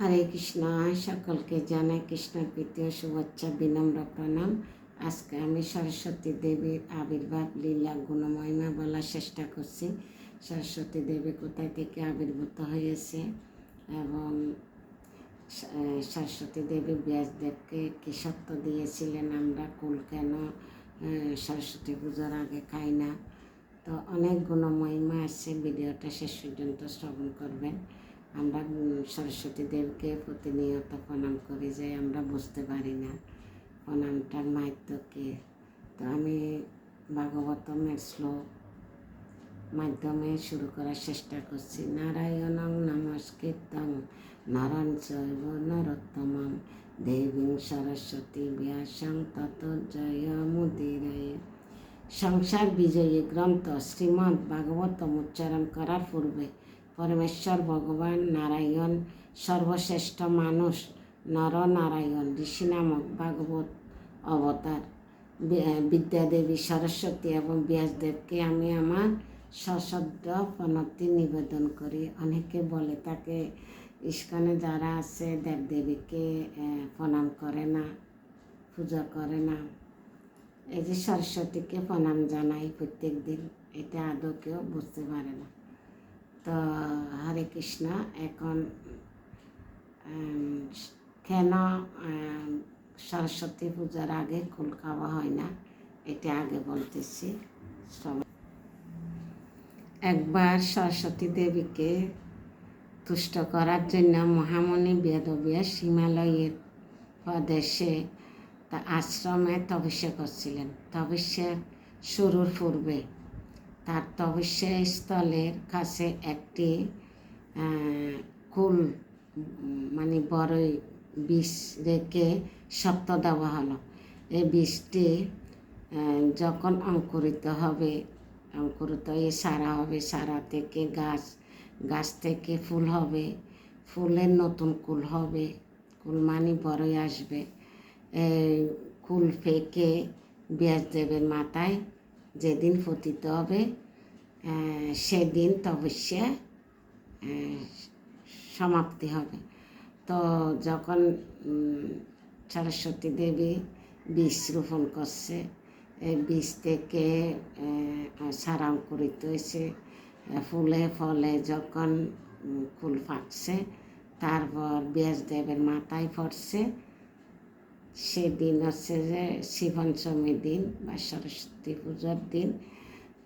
হরে কৃষ্ণ সকলকে জানাই কৃষ্ণের প্রীতীয় শুভেচ্ছা, বিনম্র প্রণাম। আজকে আমি সরস্বতী দেবীর আবির্ভাব, লীলা, গুণমহিমা বলার চেষ্টা করছি। সরস্বতী দেবী কোথায় থেকে আবির্ভূত হয়েছে এবং সরস্বতী দেবী ব্যাসদেবকে কী সত্য দিয়েছিলেন আমরা, কুল কেন সরস্বতী পুজোর আগে খাই না? তো অনেক গুণমহিমা আছে, ভিডিওটা শেষ পর্যন্ত শ্রবণ করবেন। আমরা সরস্বতী দেবকে প্রতিনিয়ত প্রণাম করি যে আমরা বুঝতে পারি না প্রণামটার মাহাত্ম কী। তো আমি ভাগবতমের শ্লোক মাধ্যমে শুরু করার চেষ্টা করছি। নারায়ণং নমস্কৃতং নারায়ণ চৈব নরোত্তমম দেবীং সরস্বতী ব্যাসং তত জয় মুদিরায় সংসার বিজয়ী গ্রন্থ শ্রীমদ্ ভাগবতম উচ্চারণ করার পূর্বে পরমেশ্বর, ভগবান নারায়ণ, সর্বশ্রেষ্ঠ মানুষ, নরনারায়ণ, ঋষি নামক ভাগবত অবতার বিদ্যাদেবী, সরস্বতী এবং ব্যাসদেবকে আমি আমার সশ্রদ্ধ প্রণতি নিবেদন করি। অনেকে বলে তাকে ইস্কনে যারা আছে, দেবদেবীকে প্রণাম করে না, পূজা করে না। এই যে সরস্বতীকে প্রণাম জানাই প্রত্যেক দিন এটা আদৌ কেউ বুঝতে পারে না। তো হরে কৃষ্ণ, এখন কেন সরস্বতী পূজার আগে কুল খাওয়া হয় না? এটা আগে বলতেছি। একবার সরস্বতী দেবীকে তুষ্ট করার জন্য মহামণি বেদব্যাস হিমালয়ের প্রদেশে তা আশ্রমে তপস্যা করছিলেন। তপস্যার শুরুর পূর্বে তার তপস্যা স্থলের কাছে একটি কুল মানে বড়ই বিষ রেখে সপ্ত দেওয়া হলো। এই বিষটি যখন অঙ্কুরিত হবে, অঙ্কুরিত হয়ে সারা হবে, সারা থেকে গাছ গাছ থেকে ফুল হবে, ফুলের নতুন কুল হবে, কুল মানে বড়ই আসবে। কুল ফেঁকে ব্যাসদেবের মাথায়, যেদিন পতিত হবে সেদিন আহ, সমাপ্তি হবে। তো যখন সরস্বতী দেবী বীজ রোপণ করছে বীজ থেকে আহ, সারা অঙ্কুরিত হয়েছে। ফুলে ফলে যখন ফুল ফাটছে তারপর ব্যাসদেবের মাথায় পড়ছে। সেদিন হচ্ছে যে শিবঞ্চমী দিন বা সরস্বতী পুজোর দিন।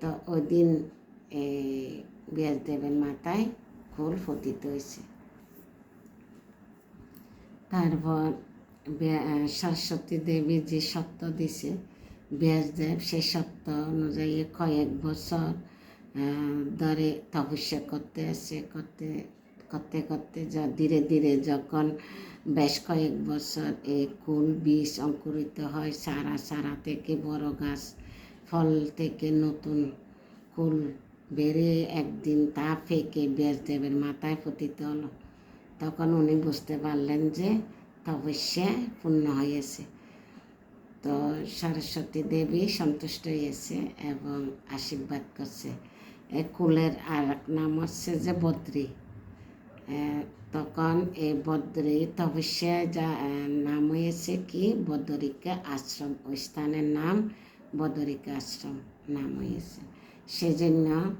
তো ওই দিন এই ব্যাসদেবের মাথায় ফুল পতিত হয়েছে। তারপর সরস্বতী দেবী যে সত্য দিছে ব্যাসদেব সেই সত্য অনুযায়ী কয়েক বছর ধরে তপস্যা করতে আসে করতে করতে করতে যা, ধীরে ধীরে যখন বেশ কয়েক বছর এই কুল বীজ অঙ্কুরিত হয়, সারা সারা থেকে বড় গাছ, ফল থেকে নতুন কুল বেড়ে একদিন তা ফেঁকে ব্যাসদেবের মাথায় পতিত হলো। তখন উনি বুঝতে পারলেন যে তপস্যা পূর্ণ হয়েছে। তো সরস্বতী দেবী সন্তুষ্ট হয়েছে এবং আশীর্বাদ করছে। এ কুলের আর এক নাম হচ্ছে যে বদ্রী। তখন এই বদ্রী তপস্যা যা নাম হয়েছে কি? বদরিকা আশ্রম। ওই স্থানের নাম বদরিকা আশ্রম নাম হয়েছে। সেজন্য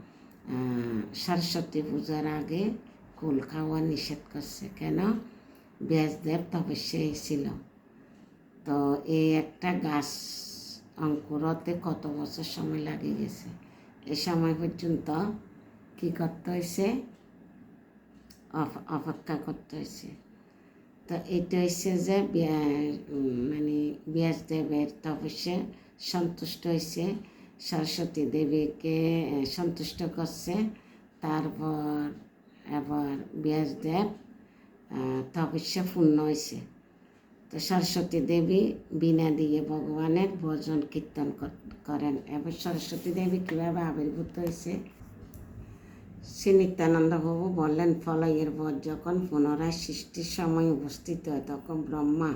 সরস্বতী পূজার আগে কুল খাওয়া নিষেধ করছে। কেন? ব্যাসদেব তপস্যায় ছিল। তো এই একটা গাছ অঙ্কুরতে কত বছর সময় লাগে গেছে? এ সময় পর্যন্ত কি করতে হয়েছে অপ- অপেক্ষা করতে হয়েছে তো এটা হচ্ছে যে মানে ব্যাসদেবের তপস্যা সন্তুষ্ট হয়েছে সরস্বতী দেবীকে সন্তুষ্ট করছে। তারপর আবার ব্যাসদেব তপস্যা পূর্ণ হয়েছে। তো সরস্বতী দেবী বিনা দিয়ে ভগবানের ভজন কীর্তন করেন। এবার সরস্বতী দেবী কীভাবে আবির্ভূত হয়েছে? শ্রী নিত্যানন্দ বাবু বললেন ফলয়ের পর যখন পুনরায় সৃষ্টির সময় উপস্থিত হয়, তখন ব্রহ্মা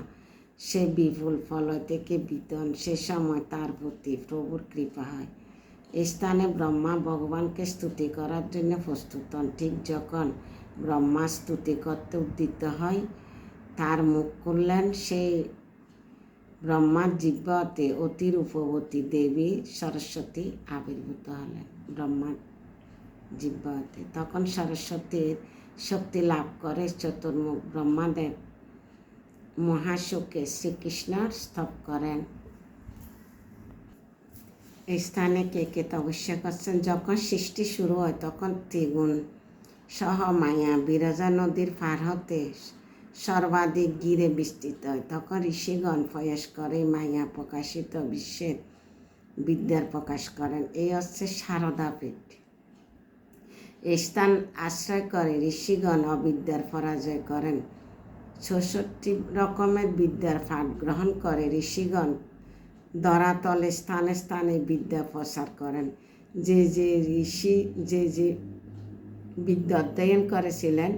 সে বিপুল ফলয় থেকে বিতন, সে সময় তার প্রতি প্রভুর কৃপা হয়। স্থানে ব্রহ্মা ভগবানকে স্তুতি করার জন্য প্রস্তুত হন। ঠিক যখন ব্রহ্মা স্তুতি করতে উদ্দিত হয়, তার মুখ করলেন সেই ব্রহ্মার জিব্বাতে অতি রূপবতী দেবী সরস্বতী আবির্ভূত হলেন ব্রহ্মার জিব্বাতে তখন সরস্বতীর শক্তি লাভ করে, চতুর্মুখ ব্রহ্মাদেব মহাশোকে শ্রীকৃষ্ণ স্তব করেন। এই স্থানে কে কে তপস্যা করছেন? যখন সৃষ্টি শুরু হয়, তখন ত্রিগুণ সহ মায়া বিরজা নদীর পার হতে সর্বাধিক গিরে বিস্তৃত হয়। তখন ঋষিগণ প্রয়াস করে মায়া প্রকাশিত বিশ্বের বিদ্যার প্রকাশ করেন। এই হচ্ছে সারদা পীঠ। এই স্থান আশ্রয় করে ঋষিগণ অবিদ্যার পরাজয় করেন। ছষট্টি রকমের বিদ্যার পাঠ গ্রহণ করে ঋষিগণ। ধরাতলে স্থানে স্থানে বিদ্যা প্রসার করেন। যে যে ঋষি, যে যে বিদ্যা অধ্যয়ন করেছিলেন,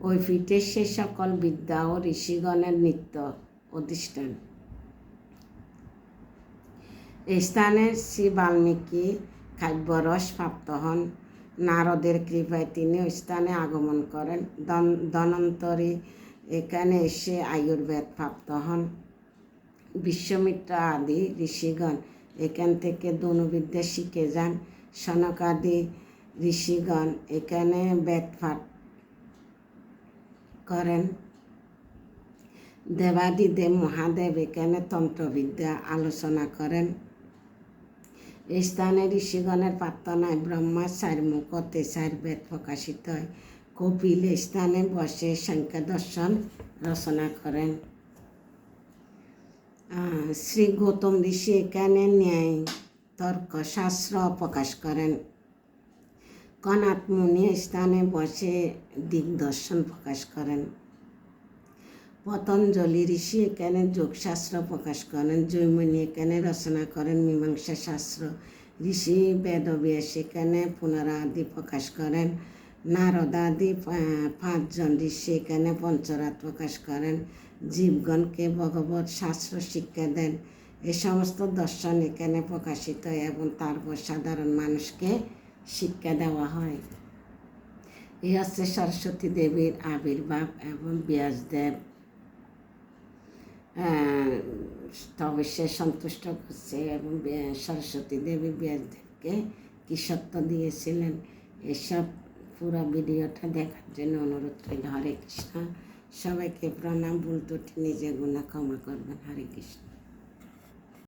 ওই পীঠে সে সকল বিদ্যা ও ঋষিগণের নিত্য অধিষ্ঠান। এই স্থানে শ্রী বাল্মীকি কাব্যরস প্রাপ্ত হন। নারদের কৃপায় তিনি ওই স্থানে আগমন করেন। ধনন্তরী এখানে এসে আয়ুর্বেদ প্রাপ্ত হন। বিশ্বমিত্র আদি ঋষিগণ এখান থেকে ধনুবিদ্যা শিখে যান। সনকাদি ঋষিগণ এখানে বেদ পাঠ করেন। দেবাদিদেব মহাদেব এখানে তন্ত্রবিদ্যা আলোচনা করেন। এই স্থানে ঋষিগণের প্রার্থনায় ব্রহ্মা চার মুখতে চার বেদ প্রকাশিত হয়। কপিল স্থানে বসে সংখ্যা দর্শন রচনা করেন। শ্রী গৌতম ঋষি এখানে ন্যায় তর্ক শাস্ত্র প্রকাশ করেন। কনাথ মুনি স্থানে বসে দিগদর্শন প্রকাশ করেন। পতঞ্জলি ঋষি এখানে যোগশাস্ত্র প্রকাশ করেন। জৈমিনী এখানে রচনা করেন। মীমাংসা শাস্ত্র ঋষি বেদব্যাস এখানে পুনরাদি প্রকাশ করেন। নারদাদি পাঁচজন ঋষি এখানে পঞ্চরাত প্রকাশ করেন। জীবগণকে ভগবত শাস্ত্র শিক্ষা দেন। এ সমস্ত দর্শন এখানে প্রকাশিত এবং তারপর সাধারণ মানুষকে শিক্ষা দেওয়া হয়। এই হচ্ছে সরস্বতী দেবীর আবির্ভাব এবং ব্যাসদেব। অবশ্যই সন্তুষ্ট করছে এবং সরস্বতী দেবী ব্যাসদেবকে কি সত্য দিয়েছিলেন? এসব পুরো ভিডিওটা দেখার জন্য অনুরোধ রইল। হরে কৃষ্ণ। সবাইকে প্রণাম, ভুল ত্রুটি নিজে গুণা ক্ষমা করবেন। হরে কৃষ্ণ।